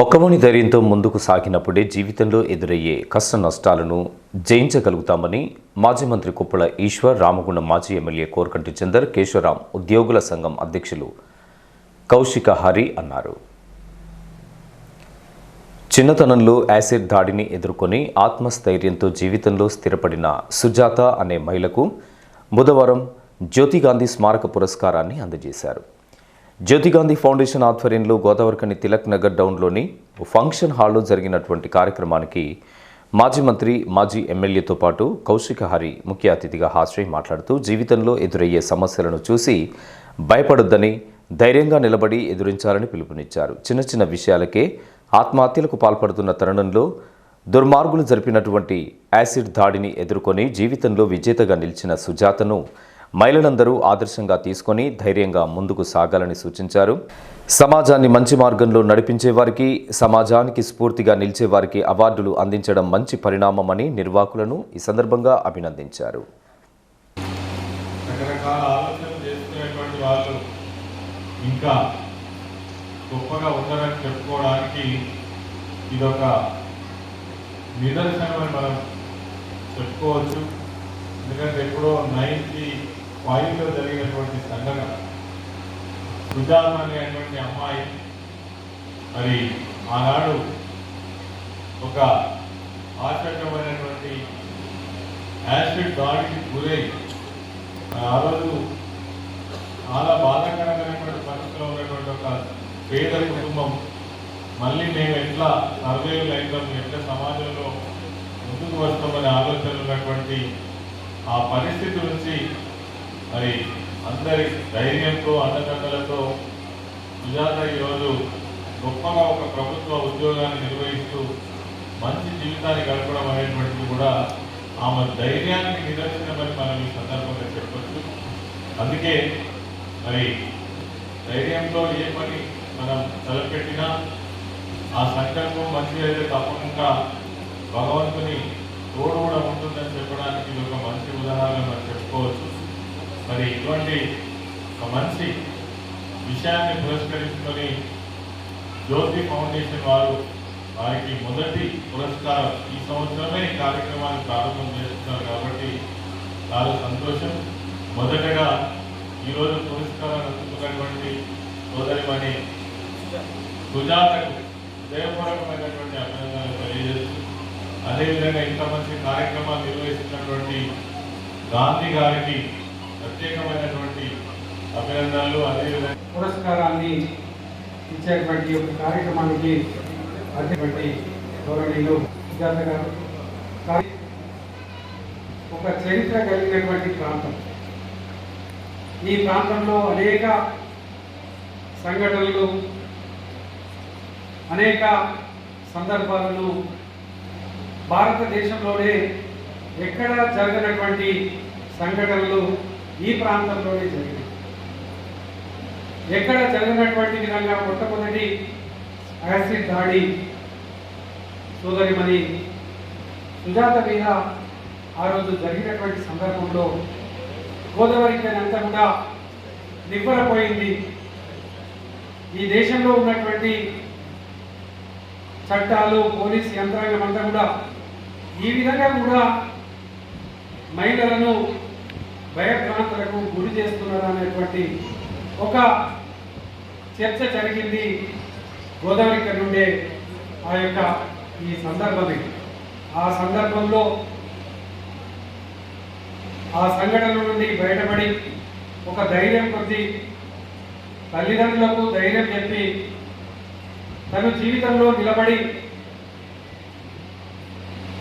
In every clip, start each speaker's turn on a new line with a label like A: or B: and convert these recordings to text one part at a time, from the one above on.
A: మొక్కమోని ధైర్యంతో ముందుకు సాగినప్పుడే జీవితంలో ఎదురయ్యే కష్ట నష్టాలను జయించగలుగుతామని మాజీ మంత్రి కుప్పల ఈశ్వర్ రామగుండం మాజీ ఎమ్మెల్యే కోరకంటి చందర్ కేశవరాం ఉద్యోగుల సంఘం అధ్యక్షులు కౌశిక హరి అన్నారు. చిన్నతనంలో యాసిడ్ దాడిని ఎదుర్కొని ఆత్మస్థైర్యంతో జీవితంలో స్థిరపడిన సుజాత అనే మహిళకు బుధవారం జ్యోతిగాంధీ స్మారక పురస్కారాన్ని అందజేశారు. జ్యోతిగాంధీ ఫౌండేషన్ ఆధ్వర్యంలో గోదావరికని తిలక్ నగర్ డౌన్లోని ఫంక్షన్ హాల్లో జరిగినటువంటి కార్యక్రమానికి మాజీ మంత్రి మాజీ ఎమ్మెల్యేతో పాటు కౌశిక హరి ముఖ్య అతిథిగా హాజరై మాట్లాడుతూ జీవితంలో ఎదురయ్యే సమస్యలను చూసి భయపడొద్దని ధైర్యంగా నిలబడి ఎదురించాలని పిలుపునిచ్చారు. చిన్న చిన్న విషయాలకే ఆత్మహత్యలకు పాల్పడుతున్న తరుణంలో దుర్మార్గులు జరిపినటువంటి యాసిడ్ దాడిని ఎదుర్కొని జీవితంలో విజేతగా నిలిచిన సుజాతను మహిళలందరూ ఆదర్శంగా తీసుకొని ధైర్యంగా ముందుకు సాగాలని సూచించారు. సమాజాన్ని మంచి మార్గంలో నడిపించే వారికి సమాజానికి స్ఫూర్తిగా నిలిచే వారికి అవార్డులు అందించడం మంచి పరిణామమని నిర్వాహకులను ఈ సందర్భంగా అభినందించారు.
B: ఇంకా గొప్పగా ఉన్నారని చెప్పుకోవడానికి ఇదొక మనం చెప్పుకోవచ్చు. ఎందుకంటే ఎప్పుడో నైన్టీ ఫైవ్లో జరిగినటువంటి సంఘటన సుజాత అనేటువంటి అమ్మాయి మరి ఆనాడు ఒక ఆశ్చర్యమైనటువంటి యాసిడ్ దాడికి గురై ఆ రోజు చాలా బాధాకరమైనటువంటి పరిస్థితిలో ఉన్నటువంటి ఒక పేద కుటుంబం మళ్ళీ మేము ఎట్లా సర్వేలు లైన్లో ఎట్లా సమాజంలో ముందుకు వస్తామనే ఆలోచన ఉన్నటువంటి ఆ పరిస్థితి నుంచి మరి అందరి ధైర్యంతో అన్నదండలతో సుజాత ఈరోజు గొప్పగా ఒక ప్రభుత్వ ఉద్యోగాన్ని నిర్వహిస్తూ మంచి జీవితాన్ని గడపడం అనేటువంటిది కూడా ఆమె ధైర్యానికి నిదర్శనమని మనం ఈ సందర్భంగా చెప్పచ్చు. అందుకే మరి ధైర్యంతో ఏ పని మనం తలపెట్టినా ఆ సంకల్పం మంచి అయితే తప్పకుండా భగవంతుని తోడు కూడా ఉంటుందని చెప్పడానికి ఇది ఒక మంచి ఉదాహరణ మనం చెప్పుకోవచ్చు. మరి ఇటువంటి ఒక మంచి విషయాన్ని పురస్కరించుకొని జ్యోతి ఫౌండేషన్ వారు వారికి మొదటి పురస్కారం ఈ సంవత్సరమే కార్యక్రమాన్ని ప్రారంభం చేస్తున్నారు కాబట్టి చాలా సంతోషం. మొదటగా ఈరోజు పురస్కారం అందుకున్నటువంటి సోదరిమణి సుజాతకు హృదయపూర్వకమైనటువంటి అభినందనలు తెలియజేస్తూ అదేవిధంగా ఇంత మంచి కార్యక్రమాలు నిర్వహిస్తున్నటువంటి గాంధీ గారికి ప్రత్యేకమైనటువంటి అభినందనలు అదేవిధంగా
C: పురస్కారాన్ని ఇచ్చేటువంటి ఒక కార్యక్రమానికి అటువంటి గౌరవనీయులు ఒక చరిత్ర కలిగినటువంటి ప్రాంతం. ఈ ప్రాంతంలో అనేక సంఘటనలు అనేక సందర్భాలను భారతదేశంలోనే ఎక్కడ జరగనటువంటి సంఘటనలు ఈ ప్రాంతంలోనే జరిగింది. ఎక్కడ జరిగినటువంటి విధంగా మొట్టమొదటి యాసిడ్ దాడి సోదరిమణి సుజాత మీద ఆ రోజు జరిగినటువంటి సందర్భంలో గోదావరి అంతా కూడా నివ్వరపోయింది. ఈ దేశంలో ఉన్నటువంటి చట్టాలు పోలీస్ యంత్రాంగం అంతా కూడా ఈ విధంగా కూడా మహిళలను భయభ్రాంతులకు గురి చేస్తున్నారు అనేటువంటి ఒక చర్చ జరిగింది గోదావరి నుండే ఆ యొక్క ఈ సందర్భమే ఆ సందర్భంలో ఆ సంఘటన నుండి బయటపడి ఒక ధైర్యం కొద్ది తల్లిదండ్రులకు ధైర్యం చెప్పి తను జీవితంలో నిలబడి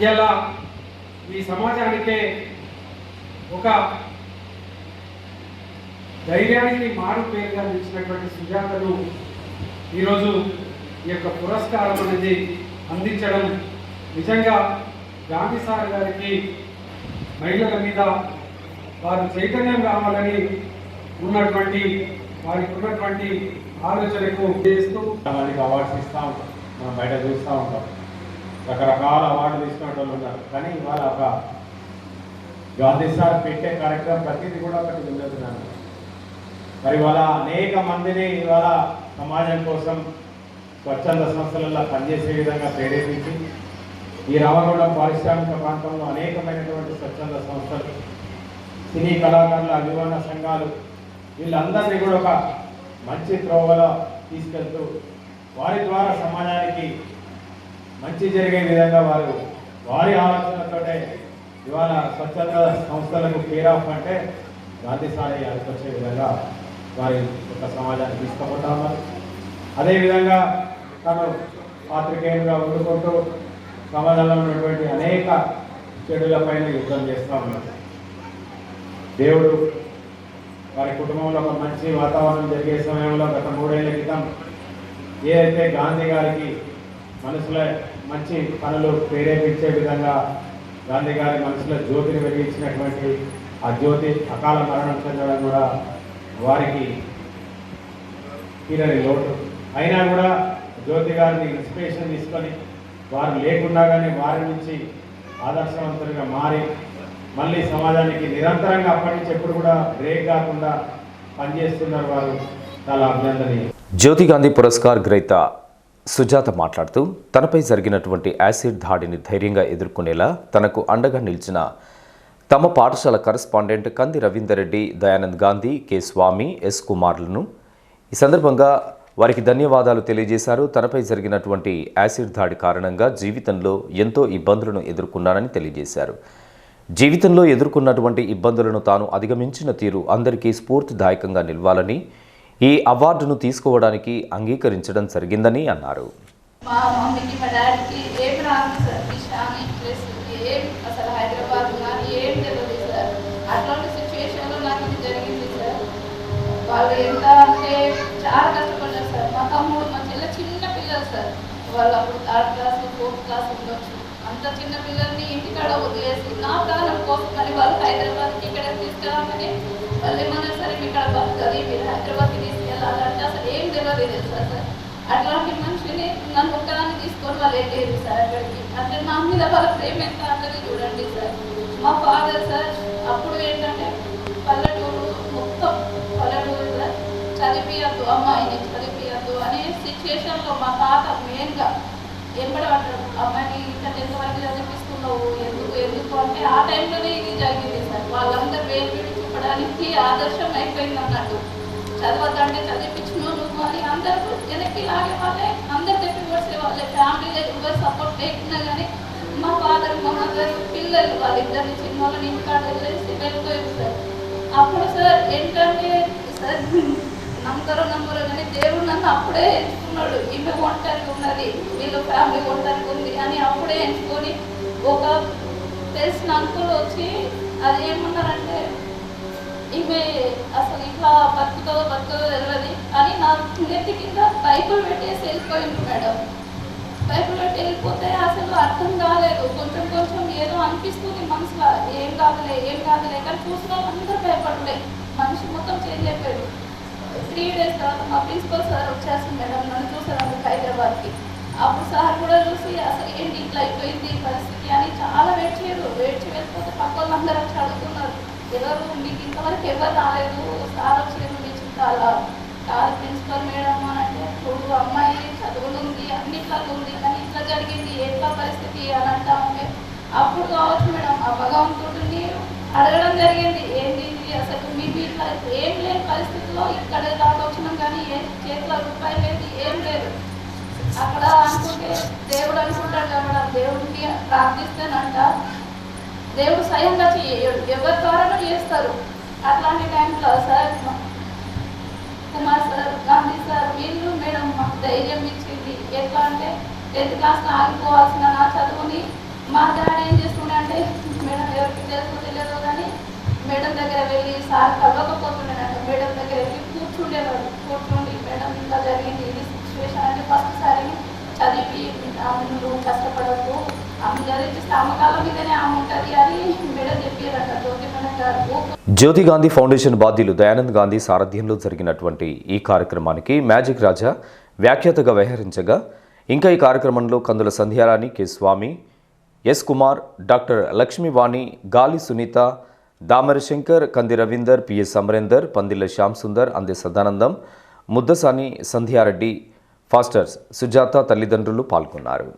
C: ఇలా ఈ సమాజానికే ఒక ధైర్యానికి మారు పేరుగా నిలిచినటువంటి సుజాతను ఈరోజు ఈ యొక్క పురస్కారం అనేది అందించడం నిజంగా గాంధీ సార్ గారికి మహిళల మీద వారు చైతన్యం కావాలని ఉన్నటువంటి వారికి ఉన్నటువంటి ఆలోచనకు చేస్తూ
D: మందికి అవార్డ్స్ ఇస్తూ ఉంటాం. మనం బయట చూస్తూ ఉంటాం. రకరకాల అవార్డు తీసుకునే వాళ్ళు ఉన్నారు. కానీ ఇవాళ ఒక గాంధీ సార్ పెట్టే కార్యక్రమం ప్రతిదీ కూడా ఒకటి ఉండదు దాంట్లో మరి ఇవాళ అనేక మందిని ఇవాళ సమాజం కోసం స్వచ్ఛంద సంస్థలలో పనిచేసే విధంగా ప్రేరేపించి ఈ రామగుండం పారిశ్రామిక ప్రాంతంలో అనేకమైనటువంటి స్వచ్ఛంద సంస్థలు సినీ కళాకారుల అభిమాన సంఘాలు వీళ్ళందరినీ కూడా ఒక మంచి త్రోవలో తీసుకెళ్తూ వారి ద్వారా సమాజానికి మంచి జరిగే విధంగా వారు వారి ఆలోచనతోటే ఇవాళ స్వచ్ఛంద సంస్థలకు కేర్ ఆఫ్ అంటే గాంధీ సాయి అనిపించే విధంగా వారి యొక్క సమాజాన్ని తీసుకుపోతా ఉన్నారు అదేవిధంగా తను పాత్రికేయులుగా వండుకుంటూ సమాజంలో ఉన్నటువంటి అనేక చెడులపైన యుద్ధం చేస్తూ ఉన్నారు దేవుడు వారి కుటుంబంలో ఒక మంచి వాతావరణం జరిగే సమయంలో గత మూడేళ్ళ క్రితం ఏదైతే గాంధీ గారికి మనసులో మంచి పనులు ప్రేరేపించే విధంగా గాంధీ గారి మనసులో జ్యోతిని వెలిగించినటువంటి ఆ జ్యోతి అకాల మరణం చెందడం కూడా వారికి తీరని లోటు. అయినా కూడా జ్యోతి గారిని ఇన్స్పిరేషన్ తీసుకొని వారు లేకుండా కానీ వారి నుంచి ఆదర్శవంతులుగా మారి మళ్ళీ సమాజానికి నిరంతరంగా అప్పటి నుంచి ఎప్పుడు కూడా బ్రేక్ కాకుండా పనిచేస్తున్నారు వారు. చాలా అభినందనీయం.
A: జ్యోతి గాంధీ పురస్కార్ గ్రహీత సుజాత మాట్లాడుతూ తనపై జరిగినటువంటి యాసిడ్ దాడిని ధైర్యంగా ఎదుర్కొనేలా తనకు అండగా నిలిచిన తమ పాఠశాల correspondent Kandi Ravinder Reddy Dayanand Gandhi K Swamy S కుమార్లను ఈ సందర్భంగా వారికి ధన్యవాదాలు తెలియజేశారు. తనపై జరిగినటువంటి యాసిడ్ దాడి కారణంగా జీవితంలో ఎంతో ఇబ్బందులను ఎదుర్కొన్నానని తెలియజేశారు. జీవితంలో ఎదుర్కొన్నటువంటి ఇబ్బందులను తాను అధిగమించిన తీరు అందరికీ స్ఫూర్తిదాయకంగా నిలవాలని ఈ అవార్డును తీసుకోవడానికి అంగీకరించడం జరిగిందని అన్నారు.
E: మా మమ్మీకి మా డాడీకి ఏం రాదు సార్ దిశాని ప్లస్ ఏం అసలు హైదరాబాద్ కానీ ఏం తెలియదు సార్ అట్లాంటి సిచ్యువేషన్లో నాకు ఇది జరిగింది సార్ వాళ్ళు ఎంత అంటే చాలా కష్టపడ్డారు సార్ మా తమ్ముడు మా చెల్లె చిన్న పిల్లలు సార్ వాళ్ళు అప్పుడు థర్డ్ క్లాస్ ఫోర్త్ క్లాస్ ఉండొచ్చు అంత చిన్న పిల్లల్ని ఇంటికాడ వదిలేసి నా ప్రాణం కోసం మరి వాళ్ళు హైదరాబాద్కి ఇక్కడ తీసుకురామని వాళ్ళు ఏమన్నారు సరే మీ ఇక్కడ బతకాలి మీరు హైదరాబాద్కి తీసుకెళ్ళాలంటే అసలు ఏం తెలియదు తెలుసా సార్ అట్లాంటి మనిషిని నన్ను ఒక్కదాన్ని తీసుకొని వాళ్ళు వెళ్ళేది సార్ అక్కడికి అంటే నా మీద వాళ్ళ ప్రేమ ఎంత అన్నది చూడండి సార్ మా ఫాదర్ సార్ అప్పుడు ఏంటంటే అమ్మాయిని చదివియద్దు అనే సిచ్యువేషన్లో మా తాత మెయిన్గా ఎంబడి పడ్డాడు అమ్మాయిని ఇంకా టెన్త్ వరకు చదివిస్తున్నావు ఎందుకు ఎందుకు అంటే ఆ టైంలోనే ఇది జరిగింది సార్. వాళ్ళందరూ వేరు వేరు చూపడానికి ఆదర్శం అయిపోయింది అన్నట్టు. చదవద్దంటే చదివించినావు నువ్వు అని అందరూ వెనక్కి లాగే వాళ్ళే అందరు చెప్పి వచ్చే వాళ్ళే. ఫ్యామిలీలో ఎవరు సపోర్ట్ లేకున్నా కానీ మా ఫాదర్ మా మదర్ పిల్లలు వాళ్ళిద్దరిని చిన్న వాళ్ళని ఇంటికాడ వెళ్ళేసి వెళ్ళిపోయారు సార్. అప్పుడు సార్ ఏంటంటే సార్ నమ్ముతారో నమ్మరో కానీ దేవుడు నన్ను అప్పుడే ఎంచుకున్నాడు. ఈమె ఒంటరిగా ఉన్నది వీళ్ళు ఫ్యామిలీ ఒంటరిగా ఉంది అని అప్పుడే ఎంచుకొని ఒక తెలిసిన అంకుల్ వచ్చి అది ఏమన్నారంటే ఈమె అసలు ఇట్లా బతుకుతుందో బతుకుతో తెలియదు అని నా నెత్తి కింద బైబుల్ పెట్టేసి వెళ్ళిపోయింది మేడం. బైబుల్ పెట్టి వెళ్ళిపోతే అసలు అర్థం కాలేదు. కొంచెం కొంచెం ఏదో అనిపిస్తుంది మనసులో. ఏం కాదులే ఏం కాదులే. కానీ చూసిన వాళ్ళందరూ భయపడలే. మనిషి మొత్తం చేంజ్ అయిపోయాడు. త్రీ డేస్ తర్వాత మా ప్రిన్సిపల్ సార్ వచ్చేస్తుంది మేడం నన్ను చూసారు హైదరాబాద్కి. అప్పుడు సార్ కూడా చూసి అసలు ఏంటి ఇట్లా అయిపోయింది పరిస్థితి అని చాలా వెయిట్ చేయరు. వెయిట్ చేయకపోతే పక్క వాళ్ళందరూ వచ్చి అడుగుతున్నారు. ఎవరు? మీకు ఇంతవరకు ఎవరు రాలేదు? సార్ వచ్చారు మీ చుట్టాల సార్ ప్రిన్సిపల్ మేడం అని అంటే చూడు అమ్మాయి చదువులు ఉంది అన్నిట్లా ఉంది కానీ ఇట్లా జరిగింది ఎట్లా పరిస్థితి? అని అంటా ఉంటే అప్పుడు కావచ్చు మేడం ఆ భగవంతుడిని అడగడం జరిగింది ఏంటి ఇది అసలు మీకు ఇట్లా ఏం లేని పరిస్థితిలో ఇక్కడ దాకా వచ్చినాం కానీ ఏ చేతిలో రూపాయి లేదు ఏం లేదు. అక్కడ అనుకుంటే దేవుడు అనుకుంటాడు కదా దేవుడికి ప్రార్థిస్తేనంట. దేవుడు స్వయంగా చేయడు ఎవరి ద్వారా చేస్తారు. అట్లాంటి టైంలో sir Kumar sir Gandhi sir వీళ్ళు మేడం మాకు ధైర్యం ఇచ్చింది. ఎట్లా అంటే టెన్త్ క్లాస్లో ఆగిపోవాల్సిన నా చదువుని మా డాడీ ఏం చేస్తుండే అంటే మేడం ఎవరికి తెలుసు తెలియదు కానీ మేడం దగ్గర వెళ్ళి సార్ కలవకపోతుండేనంట. మేడం దగ్గర వెళ్ళి కూర్చుండేవాడు కూర్చుండి మేడం ఇంకా జరిగింది. ఇది సిచ్యువేషన్ అంటే ఫస్ట్ సారి చదివి ఆమె నువ్వు కష్టపడద్దు ఆమె చదివిస్తే ఆమె మీదనే ఆమె ఉంటుంది అని మేడం చెప్పారంట జ్యోతి మేడం గారు.
A: జ్యోతి గాంధీ ఫౌండేషన్ బాధ్యులు దయానంద్ గాంధీ సారథ్యంలో జరిగినటువంటి ఈ కార్యక్రమానికి మ్యాజిక్ రాజా వ్యాఖ్యాతగా వ్యవహరించగా ఇంకా ఈ కార్యక్రమంలో Kandula Sandhyarani K Swami S Kumar doctor Lakshmivani Gali Sunitha Damari Shankar Kandi Ravinder PS Amarender Pandila Shyam Sundar Ande Sadanandam Muddasani Sandhyareddy pastors Sujatha తల్లిదండ్రులు పాల్గొన్నారు